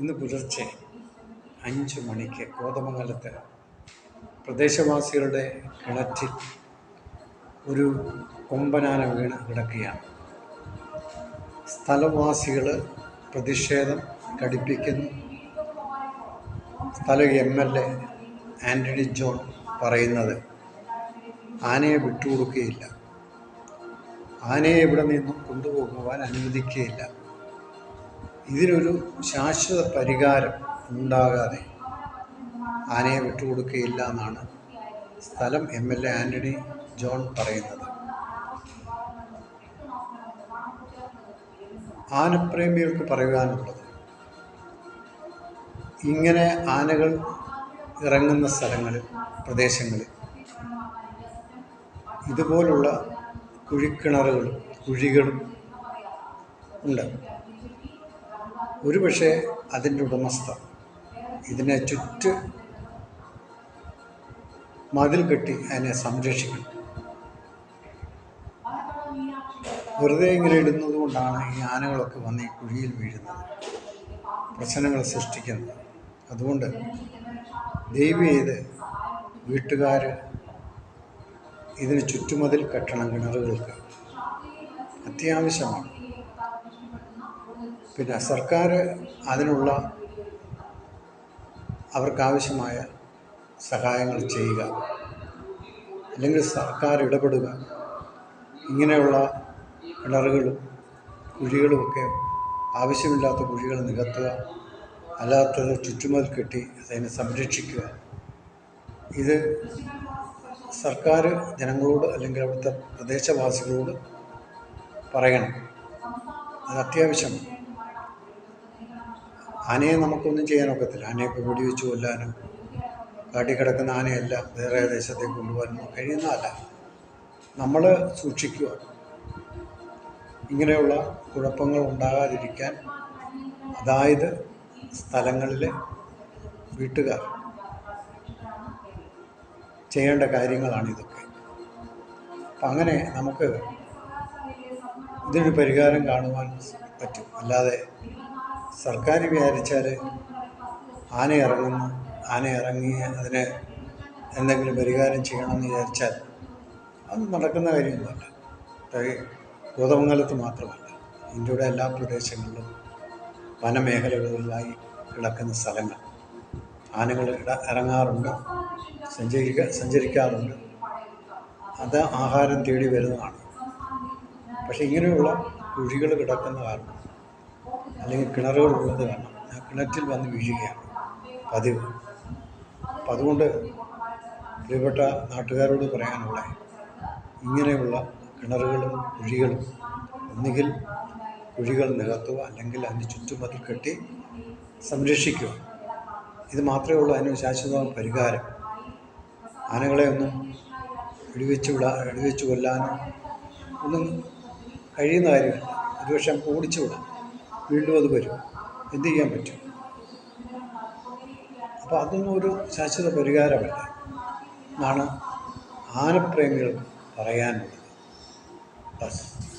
ഇന്ന് പുലർച്ചെ അഞ്ച് മണിക്ക് കോതമംഗലത്ത് പ്രദേശവാസികളുടെ കിണറ്റിൽ ഒരു കൊമ്പനാന വീണ് കിടക്കുകയാണ്. സ്ഥലവാസികൾ പ്രതിഷേധം ഘടിപ്പിക്കുന്നു സ്ഥല M L A Antony John പറയുന്നത് ആനയെ വിട്ടുകൊടുക്കുകയില്ല. ആനയെ ഇവിടെ നിന്നും കൊണ്ടുപോകുവാൻ അനുവദിക്കുകയില്ല. ഇതിനൊരു ശാശ്വത പരിഹാരം ഉണ്ടാകാതെ ആനയെ വിട്ടുകൊടുക്കുകയില്ല എന്നാണ് സ്ഥലം M L A Antony John പറയുന്നത്. ആനപ്രേമികൾക്ക് പറയുവാനുള്ളത് ഇങ്ങനെ ആനകൾ ഇറങ്ങുന്ന സ്ഥലങ്ങളിൽ പ്രദേശങ്ങളിൽ ഇതുപോലുള്ള കുഴിക്കിണറുകളും കുഴികളും ഉണ്ട്. ഒരുപക്ഷെ അതിന്റെ ഉടമസ്ഥ ഇതിനെ ചുറ്റ് മതിൽ കെട്ടി അതിനെ സംരക്ഷിക്കണം. വെറുതെ ഇങ്ങനെ ഇടുന്നത് കൊണ്ടാണ് ഈ ആനകളൊക്കെ വന്ന് ഈ കുഴിയിൽ വീഴുന്നത്. പ്രശ്നങ്ങൾ സൃഷ്ടിക്കുന്നത്. അതുകൊണ്ട് ദൈവം ചെയ്ത് വീട്ടുകാർ ഇതിന് ചുറ്റുമതിൽ കെട്ടണം കിണറുകൾക്ക്. അത്യാവശ്യമാണ്. പിന്നെ സർക്കാർ അതിനുള്ള അവർക്കാവശ്യമായ സഹായങ്ങൾ ചെയ്യുക. അല്ലെങ്കിൽ സർക്കാർ ഇടപെടുക. ഇങ്ങനെയുള്ള കിണറുകളും കുഴികളുമൊക്കെ ആവശ്യമില്ലാത്ത കുഴികൾ നികത്തുക. അല്ലാത്തത് ചുറ്റുമതിൽ കെട്ടി അതിനെ സംരക്ഷിക്കുക. ഇത് സർക്കാർ ജനങ്ങളോട് അല്ലെങ്കിൽ അവിടുത്തെ പ്രദേശവാസികളോട് പറയണം. അത് അത്യാവശ്യമാണ്. ആനയെ നമുക്കൊന്നും ചെയ്യാനൊക്കത്തില്ല ആനയൊക്കെ കൂടി വെച്ച് കൊല്ലാനും കാട്ടി കിടക്കുന്ന ആനയല്ല വേറെ ദേശത്തേക്ക് കൊണ്ടുപോകാനും കഴിയുന്നതല്ല. നമ്മൾ സൂക്ഷിക്കുക. ഇങ്ങനെയുള്ള കുഴപ്പങ്ങൾ ഉണ്ടാകാതിരിക്കാൻ അതായത് സ്ഥലങ്ങളിൽ വീട്ടുകാർ ചെയ്യേണ്ട കാര്യങ്ങളാണ് ഇതൊക്കെ അപ്പം അങ്ങനെ നമുക്ക് ഇതിനൊരു പരിഹാരം കാണുവാൻ പറ്റും. അല്ലാതെ സർക്കാർ വിചാരിച്ചാൽ ആന ഇറങ്ങുന്നു. ആന ഇറങ്ങി അതിന് എന്തെങ്കിലും പരിഹാരം ചെയ്യണമെന്ന് വിചാരിച്ചാൽ അത് നടക്കുന്ന കാര്യമൊന്നുമല്ല. ഗോതമംഗലത്ത് മാത്രമല്ല. ഇന്ത്യയുടെ എല്ലാ പ്രദേശങ്ങളിലും വനമേഖലകളിലായി കിടക്കുന്ന സ്ഥലങ്ങൾ. ആനകൾ ഇറങ്ങാറുണ്ട്. സഞ്ചരിക്ക സഞ്ചരിക്കാറുണ്ട്. അത് ആഹാരം തേടി വരുന്നതാണ്. പക്ഷേ ഇങ്ങനെയുള്ള കുഴികൾ കിടക്കുന്ന കാരണം അല്ലെങ്കിൽ കിണറുകൾ ഉള്ളത് കാരണം ആ കിണറ്റിൽ വന്ന് വീഴുകയാണ്. പതിവ്. അപ്പം അതുകൊണ്ട് പ്രിയപ്പെട്ട നാട്ടുകാരോട് പറയാനുള്ള ഇങ്ങനെയുള്ള കിണറുകളും കുഴികളും ഒന്നുകിൽ കുഴികൾ നികത്തുക അല്ലെങ്കിൽ അതിന് ചുറ്റുമതിൽ കെട്ടി സംരക്ഷിക്കുക. ഇത് മാത്രമേ ഉള്ളൂ അതിന് ശാശ്വതമായ പരിഹാരം. ആനകളെ ഒന്നും വെടിവെച്ച് വിടാ വെടിവെച്ച് കൊല്ലാനോ ഒന്നും കഴിയുന്ന കാര്യമല്ല. ഒരുപക്ഷെ നമുക്ക് ഓടിച്ചു വിടാം. വീണ്ടും അത് വരും. എന്ത് ചെയ്യാൻ പറ്റും? അപ്പോൾ അതൊന്നും ഒരു ശാശ്വത പരിഹാരമല്ല. എന്നാണ് ആനപ്രേമികൾ പറയാനുള്ളത്. ബസ്.